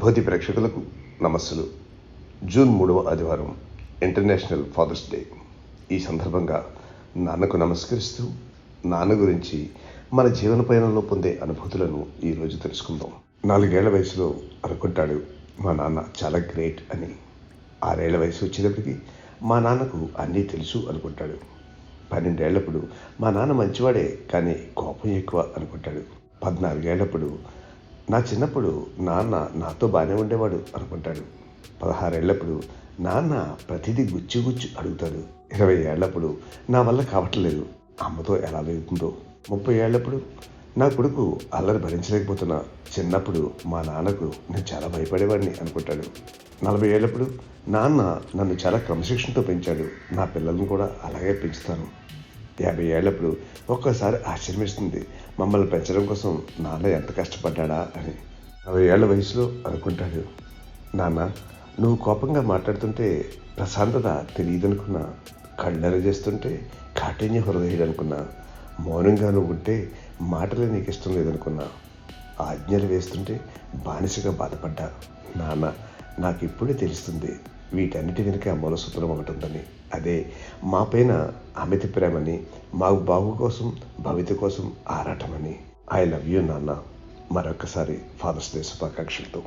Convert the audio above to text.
భోతి ప్రేక్షకులకు నమస్సులు. జూన్ మూడవ ఆదివారం ఇంటర్నేషనల్ ఫాదర్స్ డే ఈ సందర్భంగా నాన్నకు నమస్కరిస్తూ నాన్న గురించి మన జీవన పయనంలో పొందే అనుభూతులను ఈరోజు తెలుసుకుందాం. నాలుగేళ్ళ వయసులో అనుకుంటాడు మా నాన్న చాలా గ్రేట్ అని. ఆరేళ్ళ వయసు వచ్చేటప్పటికి మా నాన్నకు అన్నీ తెలుసు అనుకుంటాడు. పన్నెండేళ్ళప్పుడు మా నాన్న మంచివాడే కానీ కోపం ఎక్కువ అనుకుంటాడు. పద్నాలుగేళ్ళప్పుడు నా చిన్నప్పుడు నాన్న నాతో బాగానే ఉండేవాడు అనుకుంటాడు. పదహారేళ్ళప్పుడు నాన్న ప్రతిదీ గుచ్చి గుచ్చి అడుగుతాడు. ఇరవై ఏళ్ళప్పుడు నా వల్ల కావట్లేదు. అమ్మతో ఎలా వెళ్తుందో. ముప్పై ఏళ్ళప్పుడు నా కొడుకు అల్లరి భరించలేకపోతున్నా. చిన్నప్పుడు మా నాన్నకు నేను చాలా భయపడేవాడిని అనుకుంటాడు. నలభై ఏళ్ళప్పుడు నాన్న నన్ను చాలా క్రమశిక్షణతో పెంచాడు. నా పిల్లలను కూడా అలాగే పెంచుతాను. యాభై ఏళ్ళప్పుడు ఒక్కసారి ఆశ్చర్యమిస్తుంది. మమ్మల్ని పెంచడం కోసం నాన్న ఎంత కష్టపడ్డా అని. అరవై ఏళ్ళ వయసులో అనుకుంటాడు నాన్న నువ్వు కోపంగా మాట్లాడుతుంటే ప్రశాంతత తెలియదనుకున్నా కళ్ళర చేస్తుంటే కాఠిన్య హృదయుడు అనుకున్నా మౌనంగా నువ్వు ఉంటే మాటలే నీకు ఇష్టం లేదనుకున్నా ఆజ్ఞలు వేస్తుంటే బానిసగా బాధపడ్డా. నాన్న నాకు ఇప్పుడే తెలుస్తుంది వీటన్నిటి వెనుక మూల సూత్రం ఒకటి ఉందని అదే మా పైన అమిత ప్రేమని మా బాబు కోసం భవిత కోసం ఆరాటమని. ఐ లవ్ యూ నాన్న. మరొకసారి ఫాదర్స్ డే శుభాకాంక్షలతో.